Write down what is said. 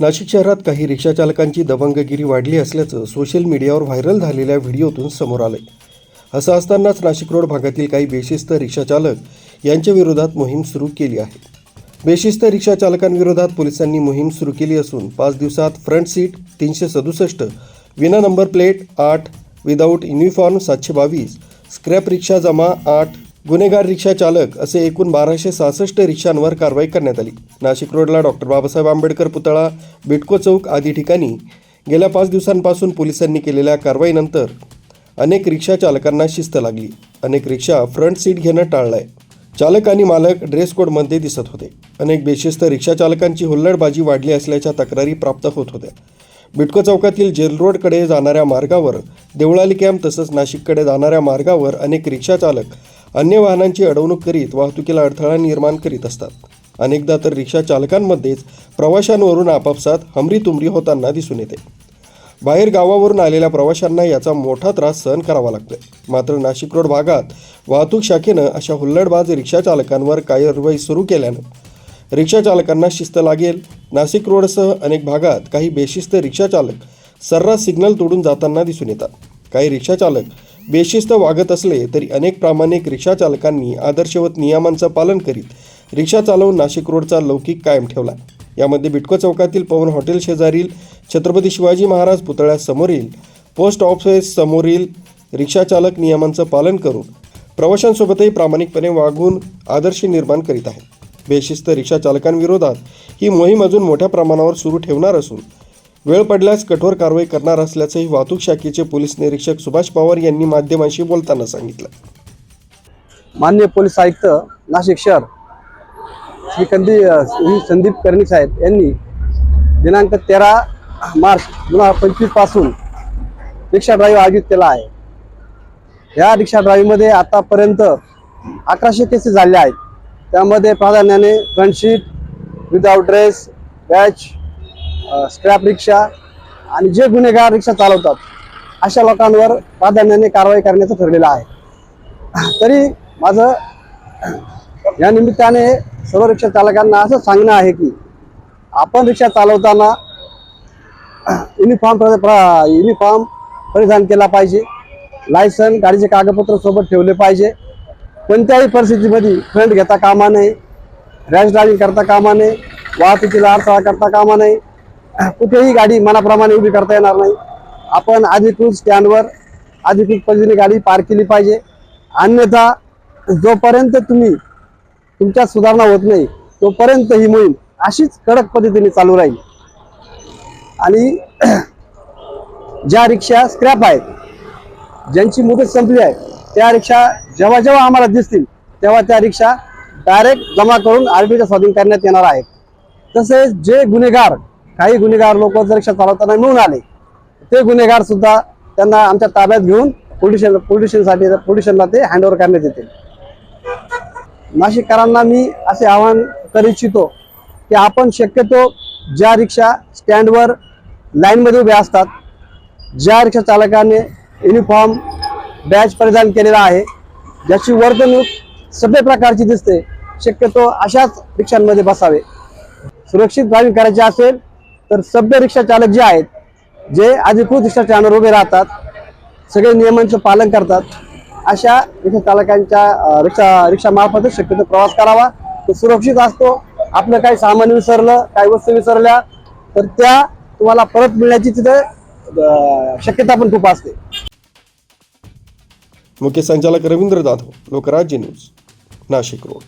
नाशिक शहरात काही रिक्षाचालकांची दबंगगिरी वाढली असल्याचं सोशल मीडियावर व्हायरल झालेल्या व्हिडिओतून समोर आलंय. असं असतानाच नाशिक रोड भागातील काही बेशिस्त रिक्षाचालक यांच्या विरोधात मोहीम सुरू केली आहे. बेशिस्त रिक्षाचालकांविरोधात पोलिसांनी मोहीम सुरू केली असून पाच दिवसात फ्रंट सीट तीनशे सदुसष्ट विना नंबर प्लेट आठ विदाऊट युनिफॉर्म सातशे बावीस स्क्रॅप रिक्षा जमा आठ गुन्हेगार रिक्षा चालक असे एकूण बाराशे सहासष्ट रिक्षांवर कारवाई करण्यात आली. नाशिक रोडला डॉक्टर बाबासाहेब आंबेडकर पुतळा बिटको चौक आदी ठिकाणी गेल्या पाच दिवसांपासून पोलिसांनी केलेल्या कारवाईनंतर अनेक रिक्षा चालकांना शिस्त लागली. अनेक रिक्षा फ्रंट सीट घेणं टाळलंय. चालक आणि मालक ड्रेस कोडमध्ये दिसत होते. अनेक बेशिस्त रिक्षा चालकांची हुल्लडबाजी वाढली असल्याच्या तक्रारी प्राप्त होत होत्या. बिटको चौकातील जेल रोडकडे जाणाऱ्या मार्गावर देवळाली कॅम्प तसंच नाशिककडे जाणाऱ्या मार्गावर अनेक रिक्षा चालक अन्य वाहनांची अडवणूक करीत वाहतुकीला अडथळा निर्माण करीत असतात. अनेकदा तर रिक्षा चालकांमध्येच प्रवाशांवरून आपापसात हमरीतुमरी होताना दिसून येते. बाहेर गावावरून आलेल्या प्रवाशांना याचा मोठा त्रास सहन करावा लागतोय. मात्र नाशिक रोड भागात वाहतूक शाखेनं अशा हुल्लडबाज रिक्षा चालकांवर कारवाई सुरू केल्यानं रिक्षा चालकांना शिस्त लागेल. नाशिक रोडसह अनेक भागात काही बेशिस्त रिक्षा चालक सर्रास सिग्नल तोडून जाताना दिसून येतात. काही रिक्षा चालक बेशिस्त वागत असले तरी अनेक प्रामाणिक रिक्षा चालकांनी आदर्शवत नियमांचं पालन करीत रिक्षा चालवून नाशिक रोडचा लौकिक कायम ठेवला. यामध्ये बिटको चौकातील पवन हॉटेल शेजारील छत्रपती शिवाजी महाराज पुतळ्यासमोरील पोस्ट ऑफिस समोरील रिक्षाचालक नियमांचं पालन करून प्रवाशांसोबतही प्रामाणिकपणे वागून आदर्श निर्माण करीत आहेत. बेशिस्त रिक्षा चालकांविरोधात ही मोहीम अजून मोठ्या प्रमाणावर सुरू ठेवणार असून वेळ पडल्यास कठोर कारवाई करणार असल्याचंही वाहतूक शाखेचे पोलीस निरीक्षक सुभाष पवार यांनी माध्यमांशी बोलताना सांगितलं. मान्य पोलीस आयुक्त नाशिक शहर श्री कंदी श्री संदीप कर्णिक साहेब यांनी दिनांक तेरा मार्च दोन हजार पंचवीसपासून रिक्षा ड्राईव्ह आयोजित केला आहे. या रिक्षा ड्राईव्हमध्ये आतापर्यंत अकराशे केसेस झाल्या आहेत. त्यामध्ये प्राधान्याने front seat without without dress badge scrap रिक्षा आणि जे गुन्हेगार रिक्षा चालवतात अशा लोकांवर प्राधान्याने कारवाई करण्याचं ठरलेलं आहे. तरी माझं या निमित्ताने सर्व रिक्षा चालकांना असं सांगणं आहे की आपण रिक्षा चालवताना युनिफॉर्म युनिफॉर्म परिधान केला पाहिजे. लायसन गाडीचे कागदपत्र सोबत ठेवले पाहिजे. कोणत्याही परिस्थितीमध्ये फ्रंट घेता कामा नये. रॅश ड्रायव्हिंग करता कामा नये. वाहतुकीला अडथळा करता कामा नये. कुठेही गाडी मनाप्रमाणे उभी करता येणार नाही. आपण अधिकृत स्टँडवर अधिकृत पद्धतीने गाडी पार्क केली पाहिजे. अन्यथा जोपर्यंत तुम्ही तुमच्या सुधारणा होत नाही तोपर्यंत ही मोहीम अशीच कडक पद्धतीने चालू राहील. आणि ज्या रिक्षा स्क्रॅप आहेत ज्यांची मुदत संपली आहे त्या रिक्षा जेव्हा जेव्हा आम्हाला दिसतील तेव्हा त्या रिक्षा डायरेक्ट जमा करून आरटीच्या स्वाधीन करण्यात येणार आहेत. तसेच जे गुन्हेगार काही गुन्हेगार लोक जर रिक्षा चालवताना मिळून आले ते गुन्हेगार सुद्धा त्यांना आमच्या ताब्यात घेऊन पोलीस पोलिसांसाठी पोलिसांना ते हँडओव्हर करण्यात येतील. नाशिककरांना मी असे आवाहन करू इच्छितो की आपण शक्यतो ज्या रिक्षा स्टँडवर लाईनमध्ये उभ्या असतात ज्या रिक्षा चालकाने युनिफॉर्म बॅच परिधान केलेला आहे ज्याची वर्तणूक सभ्य प्रकारची दिसते शक्यतो अशाच रिक्षांमध्ये बसावे. सुरक्षित ड्रायव्हिंग करायचे असेल तर सभ्य रिक्षा चालक जे आहेत जे अधिकृत रिक्षा स्टँडवर उभे राहतात सगळे नियमांचं पालन करतात अशा रिक्षा चालकांच्या रिक्षा रिक्षा मार्फतच शक्यतो प्रवास करावा. तो सुरक्षित असतो आपलं काही सामान विसरलं काही वस्तू विसरल्या तर त्या तुम्हाला परत मिळण्याची तिथे शक्यता पण खूप असते. मुख्य संचालक रवींद्र जाधव लोकराज्य न्यूज नाशिक रोड.